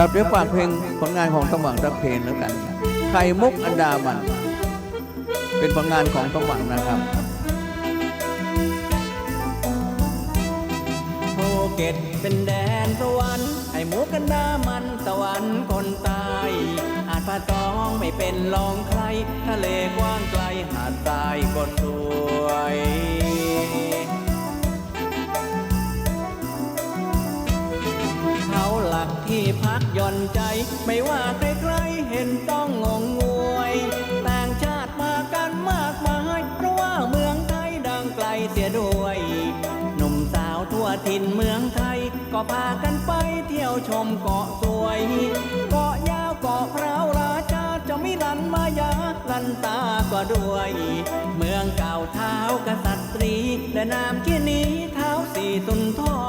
ครับเดี๋ยวฝากเพลงผลงานของสว่างสักเพลงแล้วกันไข่มุกอันดามันเป็นผลงานของสว่างนะครับภูเก็ตเป็นแดนสวรรค์ไอ้หมูกันดามันสวรรค์คนตายอาจผาตองไม่เป็นรองใครทะเลกว้างไกลหาดทรายก็สวยากที่พักหย่อนใจ ไม่ว่าใครๆเห็นต้องงงงวย ต่างชาติมากันมากมายเพราะว่าเมืองไทยดังไกลเสียด้วยหนุ่มสาวทั่วถิ่นเมืองไทย ก็พากันไปเที่ยวชมเกาะสวยเกาะยาวเกาะพร้าวราชาจะมิลันมายาลันตาก็ด้วย เมืองเก่าเท้ากษัตรีและนามที่นี้เท้าสีสุนทร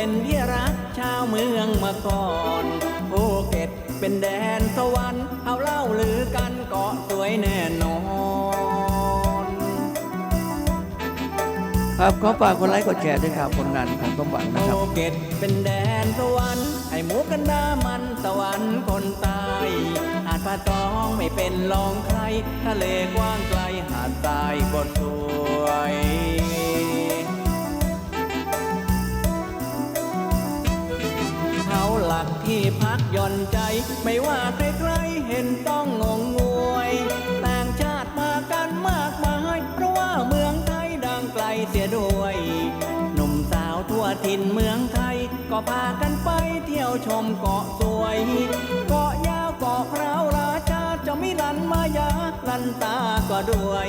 เพราะเป็นที่รักชาวเมืองมาก่อนภูเก็ตเป็นแดนสวรรค์เอาเล่าลือกันเกาะสวยแน่นอน ครับขอฝากกดไลค์กดแชร์ด้วยครับผลงานของสว่างนะครับ ภูเก็ตเป็นแดนสวรรค์ไอหมูกันดามันสวรรค์คนตายอาจผาตองไม่เป็นรองใครทะเลกว้างไกลหาดทรายก็สวย พักหย่อนใจ ไม่ว่าใครๆเห็นต้องงงงวย ต่างชาติมากันมากมายเพราะว่าเมืองไทยดังไกลเสียด้วย หนุ่มสาวทั่วถิ่นเมืองไทย ก็พากันไปเที่ยวชมเกาะสวย เกาะยาวเกาะพร้าวราชาจะมิลันมายาลันตาก็ด้วย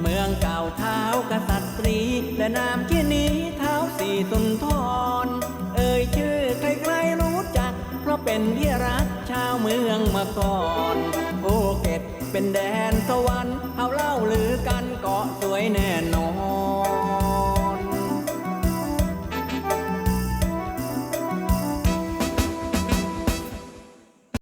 เมืองเก่าเท้ากษัตรีและนาม เป็นที่รักชาวเมืองมาก่อนภูเก็ตเป็นแดนสวรรค์เอาเล่าลือกันเกาะสวยแน่นอน